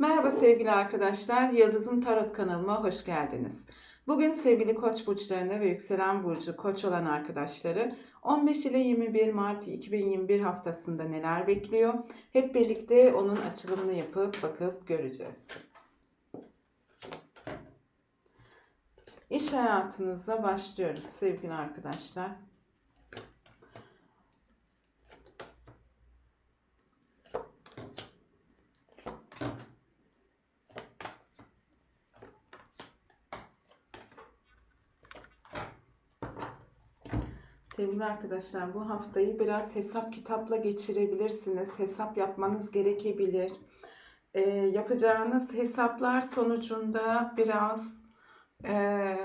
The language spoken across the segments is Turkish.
Merhaba sevgili arkadaşlar, Yıldızım Tarot kanalıma hoş geldiniz. Bugün sevgili Koç burçlarını ve yükselen burcu Koç olan arkadaşları 15 ile 21 Mart 2021 haftasında neler bekliyor? Hep birlikte onun açılımını yapıp bakıp göreceğiz. İş hayatınızla başlıyoruz sevgili arkadaşlar. Sevgili arkadaşlar bu haftayı biraz hesap kitapla geçirebilirsiniz. Hesap yapmanız gerekebilir. Ee, yapacağınız hesaplar sonucunda biraz e,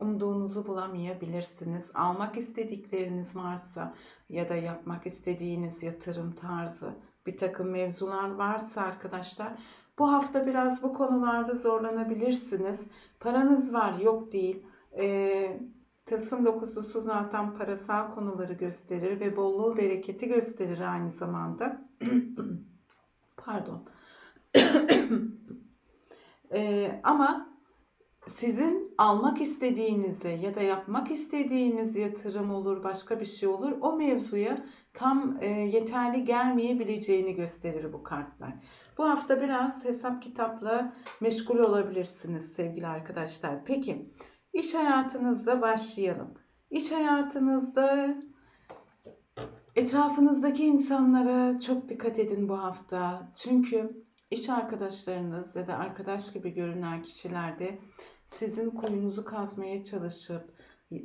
umduğunuzu bulamayabilirsiniz. Almak istedikleriniz varsa ya da yapmak istediğiniz yatırım tarzı bir takım mevzular varsa arkadaşlar bu hafta biraz bu konularda zorlanabilirsiniz. Paranız var yok değil. Ee, Tılsım dokuzlusu zaten parasal konuları gösterir ve bolluğu bereketi gösterir aynı zamanda. Pardon. Ee, ama sizin almak istediğinizi ya da yapmak istediğiniz yatırım olur, başka bir şey olur. O mevzuya tam e, yeterli gelmeyebileceğini gösterir bu kartlar. Bu hafta biraz hesap kitapla meşgul olabilirsiniz sevgili arkadaşlar. Peki İş hayatınızda başlayalım. İş hayatınızda etrafınızdaki insanlara çok dikkat edin bu hafta. Çünkü iş arkadaşlarınız ya da arkadaş gibi görünen kişilerde sizin kuyunuzu kazmaya çalışıp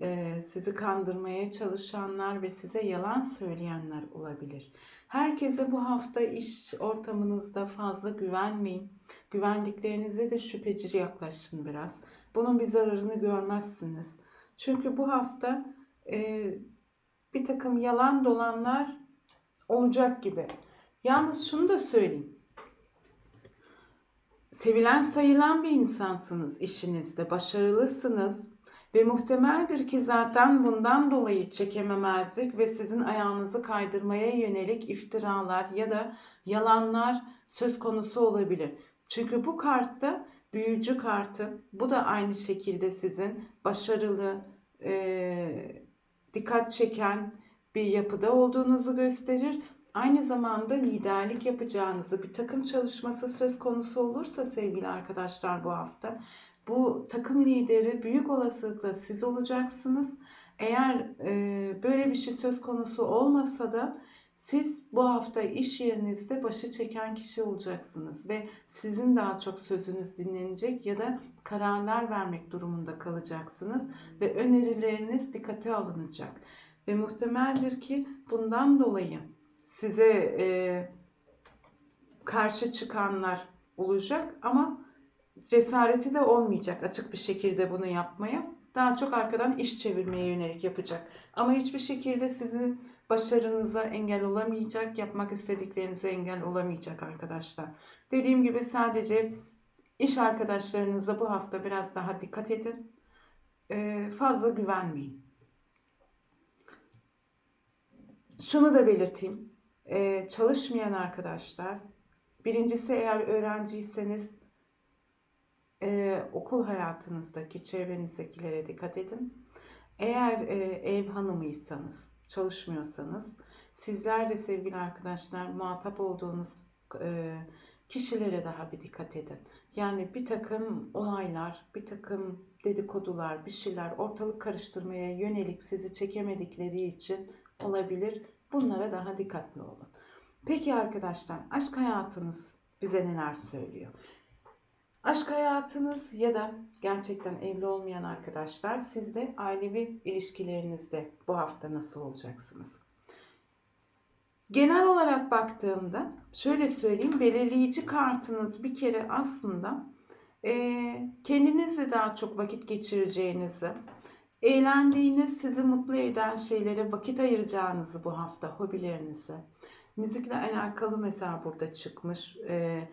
e, sizi kandırmaya çalışanlar ve size yalan söyleyenler olabilir. Herkese bu hafta iş ortamınızda fazla güvenmeyin. Güvendiklerinize de şüpheci yaklaşın biraz. Bunun bir zararını görmezsiniz. Çünkü bu hafta e, bir takım yalan dolanlar olacak gibi. Yalnız şunu da söyleyeyim. Sevilen sayılan bir insansınız işinizde, başarılısınız ve muhtemeldir ki zaten bundan dolayı çekememezlik ve sizin ayağınızı kaydırmaya yönelik iftiralar ya da yalanlar söz konusu olabilir. Çünkü bu kartta büyücü kartı. Bu da aynı şekilde sizin başarılı, e, dikkat çeken bir yapıda olduğunuzu gösterir. Aynı zamanda liderlik yapacağınızı, bir takım çalışması söz konusu olursa sevgili arkadaşlar bu hafta, bu takım lideri büyük olasılıkla siz olacaksınız. Eğer e, böyle bir şey söz konusu olmasa da siz bu hafta iş yerinizde başı çeken kişi olacaksınız ve sizin daha çok sözünüz dinlenecek ya da kararlar vermek durumunda kalacaksınız ve önerileriniz dikkate alınacak. Ve muhtemeldir ki bundan dolayı size e, karşı çıkanlar olacak ama cesareti de olmayacak açık bir şekilde bunu yapmaya. Daha çok arkadan iş çevirmeye yönelik yapacak. Ama hiçbir şekilde sizi başarınıza engel olamayacak, yapmak istediklerinize engel olamayacak arkadaşlar. Dediğim gibi sadece iş arkadaşlarınıza bu hafta biraz daha dikkat edin. Ee, fazla güvenmeyin. Şunu da belirteyim. Ee, çalışmayan arkadaşlar, birincisi eğer öğrenciyseniz e, okul hayatınızdaki çevrenizdekilere dikkat edin. Eğer e, ev hanımıysanız, çalışmıyorsanız sizler de sevgili arkadaşlar muhatap olduğunuz e, kişilere daha bir dikkat edin. Yani bir takım olaylar, bir takım dedikodular, bir şeyler ortalık karıştırmaya yönelik sizi çekemedikleri için olabilir. Bunlara daha dikkatli olun. Peki arkadaşlar aşk hayatınız bize neler söylüyor? Aşk hayatınız ya da gerçekten evli olmayan arkadaşlar siz de ailevi ilişkilerinizde bu hafta nasıl olacaksınız? Genel olarak baktığımda şöyle söyleyeyim belirleyici kartınız bir kere aslında e, kendinizle daha çok vakit geçireceğinizi, eğlendiğiniz, sizi mutlu eden şeylere vakit ayıracağınızı bu hafta, hobilerinize. Müzikle alakalı mesela burada çıkmış. E,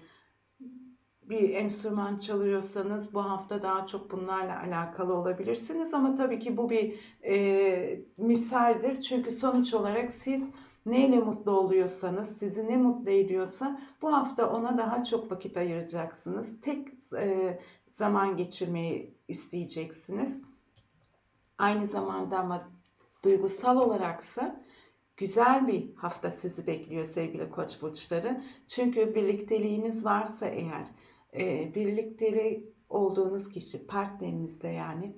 bir enstrüman çalıyorsanız bu hafta daha çok bunlarla alakalı olabilirsiniz. Ama tabii ki bu bir e, misaldir. Çünkü sonuç olarak siz neyle mutlu oluyorsanız, sizi ne mutlu ediyorsa bu hafta ona daha çok vakit ayıracaksınız. Tek e, zaman geçirmeyi isteyeceksiniz. Aynı zamanda ama duygusal olaraksa güzel bir hafta sizi bekliyor sevgili koç burçları. Çünkü birlikteliğiniz varsa eğer, e, birlikteli olduğunuz kişi partnerinizle yani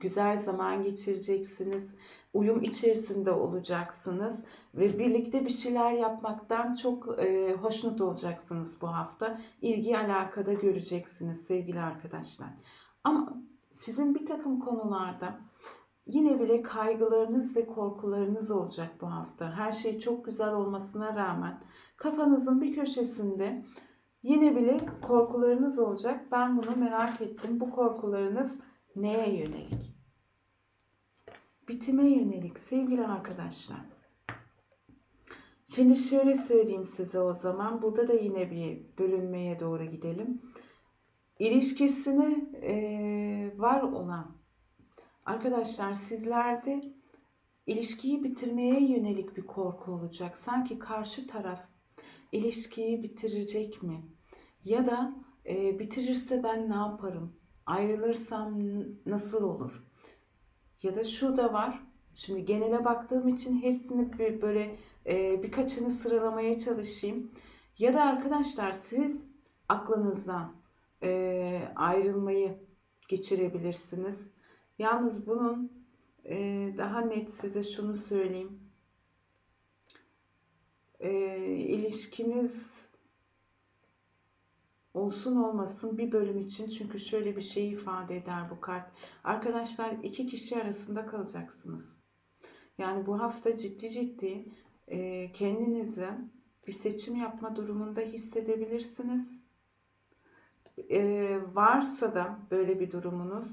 güzel zaman geçireceksiniz. Uyum içerisinde olacaksınız ve birlikte bir şeyler yapmaktan çok e, hoşnut olacaksınız bu hafta. İlgi alakada göreceksiniz sevgili arkadaşlar. Ama sizin bir takım konularda yine bile kaygılarınız ve korkularınız olacak bu hafta. Her şey çok güzel olmasına rağmen kafanızın bir köşesinde yine bile korkularınız olacak. Ben bunu merak ettim. Bu korkularınız neye yönelik? Bitime yönelik sevgili arkadaşlar. Şimdi şöyle söyleyeyim size o zaman. Burada da yine bir bölünmeye doğru gidelim. İlişkisine eee, var olan arkadaşlar sizlerde ilişkiyi bitirmeye yönelik bir korku olacak. Sanki karşı taraf ilişkiyi bitirecek mi? Ya da e, bitirirse ben ne yaparım? Ayrılırsam nasıl olur? Ya da şu da var. Şimdi genele baktığım için hepsini bir- böyle e, birkaçını sıralamaya çalışayım. Ya da arkadaşlar siz aklınızdan e, ayrılmayı geçirebilirsiniz. Yalnız bunun e, daha net size şunu söyleyeyim. E, ilişkiniz olsun olmasın bir bölüm için çünkü şöyle bir şey ifade eder bu kart. Arkadaşlar iki kişi arasında kalacaksınız. Yani bu hafta ciddi ciddi e, kendinizi bir seçim yapma durumunda hissedebilirsiniz. E, varsa da böyle bir durumunuz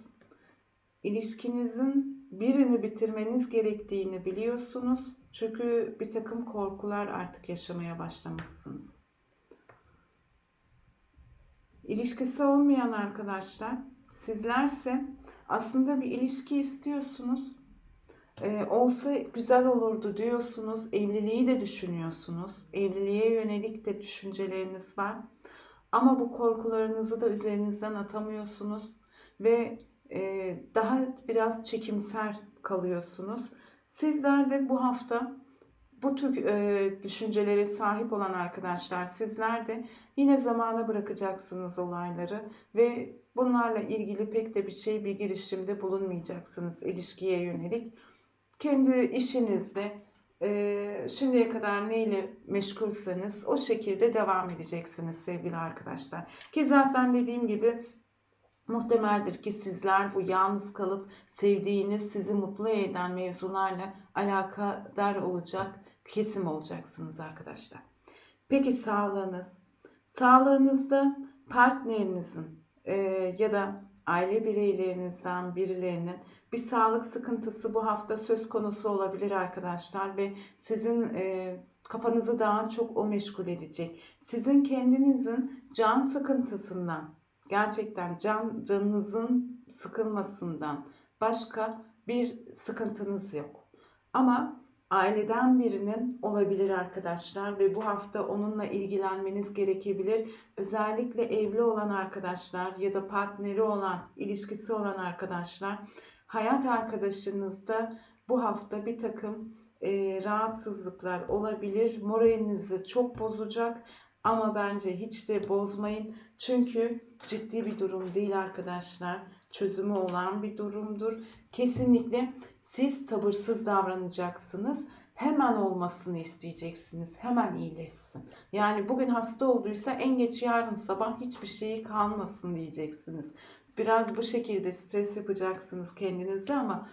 ilişkinizin birini bitirmeniz gerektiğini biliyorsunuz. Çünkü bir takım korkular artık yaşamaya başlamışsınız. İlişkisi olmayan arkadaşlar, sizlerse aslında bir ilişki istiyorsunuz. Ee, olsa güzel olurdu diyorsunuz. Evliliği de düşünüyorsunuz. Evliliğe yönelik de düşünceleriniz var. Ama bu korkularınızı da üzerinizden atamıyorsunuz ve e, daha biraz çekimser kalıyorsunuz. Sizler de bu hafta bu tür e, düşüncelere sahip olan arkadaşlar sizler de yine zamana bırakacaksınız olayları ve bunlarla ilgili pek de bir şey bir girişimde bulunmayacaksınız ilişkiye yönelik. Kendi işinizde e, şimdiye kadar neyle meşgulseniz o şekilde devam edeceksiniz sevgili arkadaşlar. Ki zaten dediğim gibi Muhtemeldir ki sizler bu yalnız kalıp sevdiğiniz, sizi mutlu eden mevzularla alakadar olacak kesim olacaksınız arkadaşlar. Peki sağlığınız? Sağlığınızda partnerinizin e, ya da aile bireylerinizden birilerinin bir sağlık sıkıntısı bu hafta söz konusu olabilir arkadaşlar ve sizin e, kafanızı daha çok o meşgul edecek. Sizin kendinizin can sıkıntısından gerçekten can canınızın sıkılmasından başka bir sıkıntınız yok. Ama aileden birinin olabilir arkadaşlar ve bu hafta onunla ilgilenmeniz gerekebilir. Özellikle evli olan arkadaşlar ya da partneri olan, ilişkisi olan arkadaşlar hayat arkadaşınızda bu hafta bir takım e, rahatsızlıklar olabilir. Moralinizi çok bozacak ama bence hiç de bozmayın. Çünkü ciddi bir durum değil arkadaşlar. Çözümü olan bir durumdur. Kesinlikle siz sabırsız davranacaksınız. Hemen olmasını isteyeceksiniz. Hemen iyileşsin. Yani bugün hasta olduysa en geç yarın sabah hiçbir şeyi kalmasın diyeceksiniz. Biraz bu şekilde stres yapacaksınız kendinize ama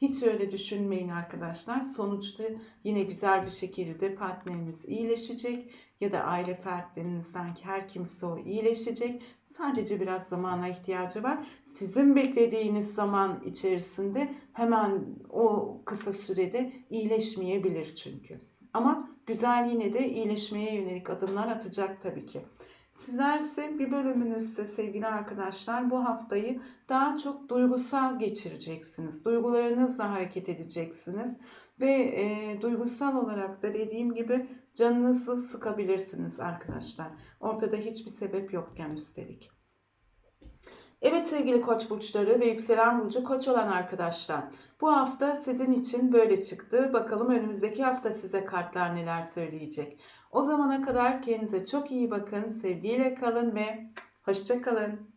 hiç öyle düşünmeyin arkadaşlar. Sonuçta yine güzel bir şekilde partneriniz iyileşecek ya da aile fertlerinizden her kimse o iyileşecek. Sadece biraz zamana ihtiyacı var. Sizin beklediğiniz zaman içerisinde hemen o kısa sürede iyileşmeyebilir çünkü. Ama güzel yine de iyileşmeye yönelik adımlar atacak tabii ki. Sizlerse bir bölümünüzde sevgili arkadaşlar bu haftayı daha çok duygusal geçireceksiniz. Duygularınızla hareket edeceksiniz. Ve e, duygusal olarak da dediğim gibi canınızı sıkabilirsiniz arkadaşlar. Ortada hiçbir sebep yokken üstelik. Evet sevgili koç burçları ve yükselen burcu koç olan arkadaşlar. Bu hafta sizin için böyle çıktı. Bakalım önümüzdeki hafta size kartlar neler söyleyecek. O zamana kadar kendinize çok iyi bakın. Sevgiyle kalın ve hoşça kalın.